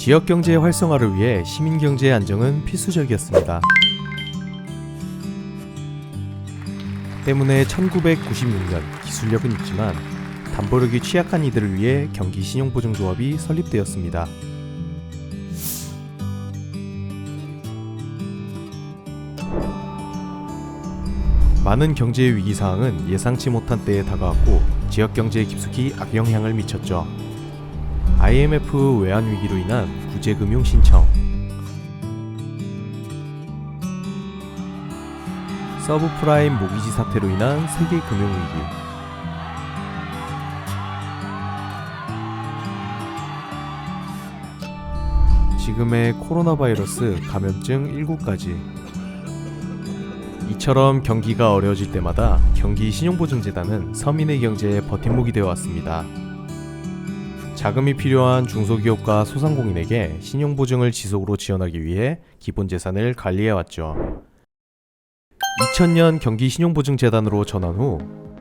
지역 경제의 활성화를 위해 시민 경제의 안정은 필수적이었습니다. 때문에 1996년 기술력은 있지만 담보력이 취약한 이들을 위해 경기 신용보증조합이 설립되었습니다. 많은 경제 위기 상황은 예상치 못한 때에 다가왔고 지역 경제에 깊숙이 악영향을 미쳤죠. IMF 외환 위기로 인한 구제금융 신청, 서브프라임 모기지 사태로 인한 세계 금융 위기, 지금의 코로나 바이러스 감염증 19까지. 이처럼 경기가 어려워질 때마다 경기 신용보증재단은 서민의 경제에 버팀목이 되어 왔습니다. 자금이 필요한 중소기업과 소상공인에게 신용보증을 지속으로 지원하기 위해 기본 재산을 관리해 왔죠. 2000년 경기 신용보증재단으로 전환 후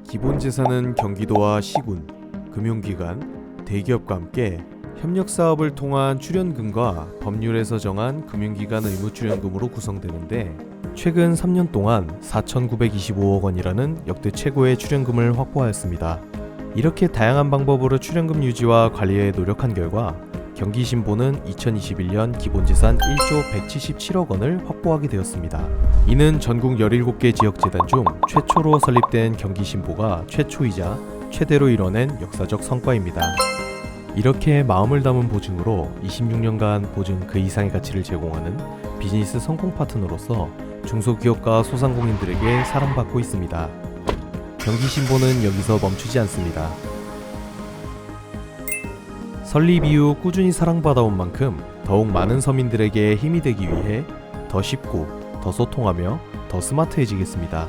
기본 재산은 경기도와 시군, 금융기관, 대기업과 함께 협력 사업을 통한 출연금과 법률에서 정한 금융기관 의무 출연금으로 구성되는데 최근 3년 동안 4,925억 원이라는 역대 최고의 출연금을 확보하였습니다. 이렇게 다양한 방법으로 출연금 유지와 관리에 노력한 결과 경기신보는 2021년 기본재산 1조 177억 원을 확보하게 되었습니다. 이는 전국 17개 지역재단 중 최초로 설립된 경기신보가 최초이자 최대로 이뤄낸 역사적 성과입니다. 이렇게 마음을 담은 보증으로 26년간 보증 그 이상의 가치를 제공하는 비즈니스 성공 파트너로서 중소기업과 소상공인들에게 사랑받고 있습니다. 경기 신보는 여기서 멈추지 않습니다. 설립 이후 꾸준히 사랑받아온 만큼 더욱 많은 서민들에게 힘이 되기 위해 더 쉽고 더 소통하며 더 스마트해지겠습니다.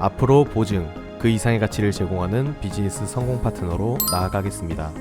앞으로 보증, 그 이상의 가치를 제공하는 비즈니스 성공 파트너로 나아가겠습니다.